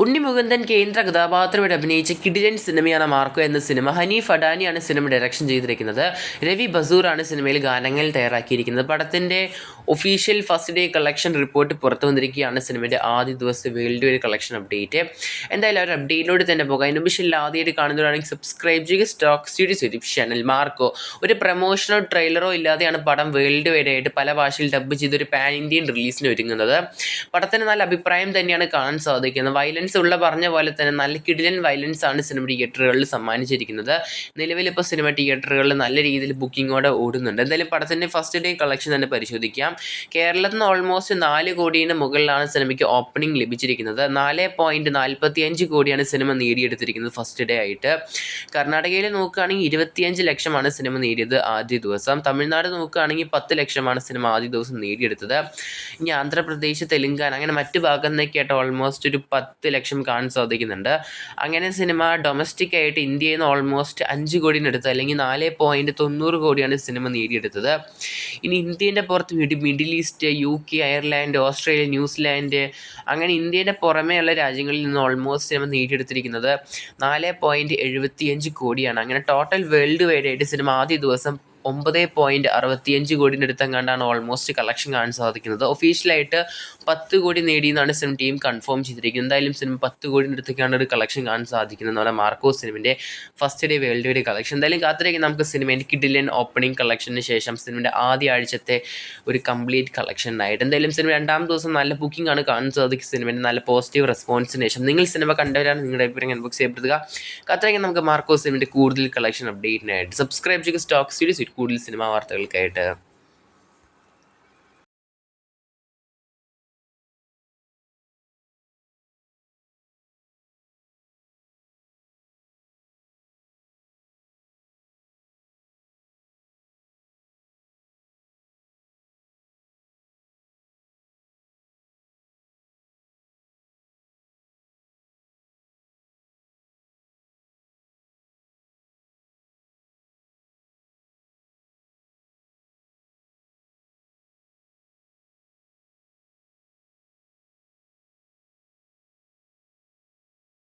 ഉണ്ണി മുകുന്ദൻ കേന്ദ്ര കഥാപാത്രമായിട്ട് അഭിനയിച്ച കിഡിലൻ സിനിമയാണ് മാർക്കോ എന്ന സിനിമ. ഹനീഫ് അഡാനിയാണ് സിനിമ ഡയറക്ഷൻ ചെയ്തിരിക്കുന്നത്. രവി ബസൂറാണ് സിനിമയിൽ ഗാനങ്ങൾ തയ്യാറാക്കിയിരിക്കുന്നത്. പടത്തിന്റെ official first day collection report പുറത്തു വന്നിരിക്കുകയാണ് സിനിമയുടെ ആദ്യ ദിവസത്തെ വേൾഡ് വൈഡ് കളക്ഷൻ അപ്ഡേറ്റ് എന്തായാലും ഒരു അപ്ഡേറ്റിലൂടെ തന്നെ പോകാം. അതിന് മുമ്പ് ആദ്യമായിട്ട് കാണുന്നവരാണെങ്കിൽ സബ്സ്ക്രൈബ് ചെയ്യുക. Stock studios YouTube channel Marco. ഒരു പ്രൊമോഷനോ ട്രെയിലറോ ഇല്ലാതെയാണ് പടം വേൾഡ് വൈഡ് ആയിട്ട് പല ഭാഷയിൽ ഡബ് ചെയ്തൊരു പാൻ ഇന്ത്യൻ റിലീസിന് ഒരുങ്ങുന്നത്. പടത്തിന് നല്ല അഭിപ്രായം തന്നെയാണ് കാണാൻ സാധിക്കുന്നത്. വയലൻസ് ഉള്ള പറഞ്ഞ പോലെ തന്നെ നല്ല കിടിലൻ വയലൻസ് ആണ് സിനിമ തിയേറ്ററുകളിൽ സമ്മാനിച്ചിരിക്കുന്നത്. നിലവിൽ ഇപ്പോൾ സിനിമ തിയേറ്ററുകളിൽ നല്ല രീതിയിൽ ബുക്കിങ്ങോടെ ഓടുന്നുണ്ട്. എന്തായാലും പടത്തിന്റെ ഫസ്റ്റ് ഡേ കളക്ഷൻ തന്നെ പരിശോധിക്കാം. കേരളത്തിൽ നിന്ന് ഓൾമോസ്റ്റ് നാല് കോടിയുടെ മുകളിലാണ് സിനിമയ്ക്ക് ഓപ്പണിംഗ് ലഭിച്ചിരിക്കുന്നത്. നാല് പോയിന്റ് നാൽപ്പത്തി അഞ്ച് കോടിയാണ് സിനിമ നേടിയെടുത്തിരിക്കുന്നത് ഫസ്റ്റ് ഡേ ആയിട്ട്. കർണാടകയിൽ നോക്കുകയാണെങ്കിൽ ഇരുപത്തിയഞ്ച് ലക്ഷമാണ് സിനിമ നേടിയത് ആദ്യ ദിവസം. തമിഴ്നാട് നോക്കുകയാണെങ്കിൽ പത്ത് ലക്ഷമാണ് സിനിമ ആദ്യ ദിവസം നേടിയെടുത്തത്. ഇനി ആന്ധ്രാപ്രദേശ് തെലുങ്കാന അങ്ങനെ മറ്റ് ഭാഗം നിന്നൊക്കെയായിട്ട് ഓൾമോസ്റ്റ് ഒരു പത്ത് ലക്ഷം കാണാൻ സാധിക്കുന്നുണ്ട്. അങ്ങനെ സിനിമ ഡൊമസ്റ്റിക് ആയിട്ട് ഇന്ത്യയിൽ നിന്ന് ഓൾമോസ്റ്റ് അഞ്ച് കോടിനടുത്ത് അല്ലെങ്കിൽ നാല് പോയിന്റ് തൊണ്ണൂറ് കോടിയാണ് സിനിമ നേടിയെടുത്തത്. ഇനി ഇന്ത്യന്റെ പുറത്ത് midi middle east U K Ireland Australia New Zealand അങ്ങനെ ഇന്ത്യയുടെ പുറമേയുള്ള രാജ്യങ്ങളിൽ നിന്ന് ഓൾമോസ്റ്റ് സിനിമ നേടിയെടുത്തിരിക്കുന്നത് നാല് പോയിന്റ് എഴുപത്തിയഞ്ച് കോടിയാണ്. അങ്ങനെ ടോട്ടൽ വേൾഡ് വൈഡ് ആയിട്ട് സിനിമ ആദ്യ ദിവസം ഒമ്പത് പോയിന്റ് അറുപത്തിയഞ്ച് കോടിന്റെ അടുത്തെങ്ങാണ്ടാണ് ഓൾമോസ്റ്റ് കളക്ഷൻ കാണാൻ സാധിക്കുന്നത്. ഒഫീഷ്യലായിട്ട് പത്ത് കോടി നേടിയെന്നാണ് സിനിമ ടീം കൺഫേം ചെയ്തിരിക്കുന്നത്. എന്തായാലും സിനിമ പത്ത് കോടിന്റെ അടുത്തേക്കാണ് ഒരു കളക്ഷൻ കാണാൻ സാധിക്കുന്നത് പറഞ്ഞാൽ Marco സിനിമന്റെ first day world wide collection എന്തായാലും കാത്തിരിക്കും. നമുക്ക് സിനിമേന്റെ കിഡിലിയൻ ഓപ്പണിംഗ് കളക്ഷന് ശേഷം സിനിമയുടെ ആദ്യ ആഴ്ചത്തെ ഒരു കംപ്ലീറ്റ് കളക്ഷൻ ആയിട്ട് എന്തായാലും സിനിമ രണ്ടാം ദിവസം നല്ല ബുക്കിംഗ് ആണ് കാണാൻ സാധിക്കും സിനിമയുടെ നല്ല പോസിറ്റീവ് റെസ്പോൺസിന് ശേഷം നിങ്ങൾ സിനിമ കണ്ടവരാണ്. നിങ്ങളുടെ അഭിപ്രായം ഇൻബോക്സ് ചെയ്യപ്പെടുക. കാത്തിരിക്കും. നമുക്ക് മാർക്കോ സിനിമയുടെ കൂടുതൽ കളക്ഷൻ അപ്ഡേറ്റിനായിട്ട് സബ്സ്ക്രൈബ് ചെയ്യുക. സ്റ്റോക്ക് സീരീസ് കൂടുതൽ സിനിമാ വാർത്തകൾക്കായിട്ട്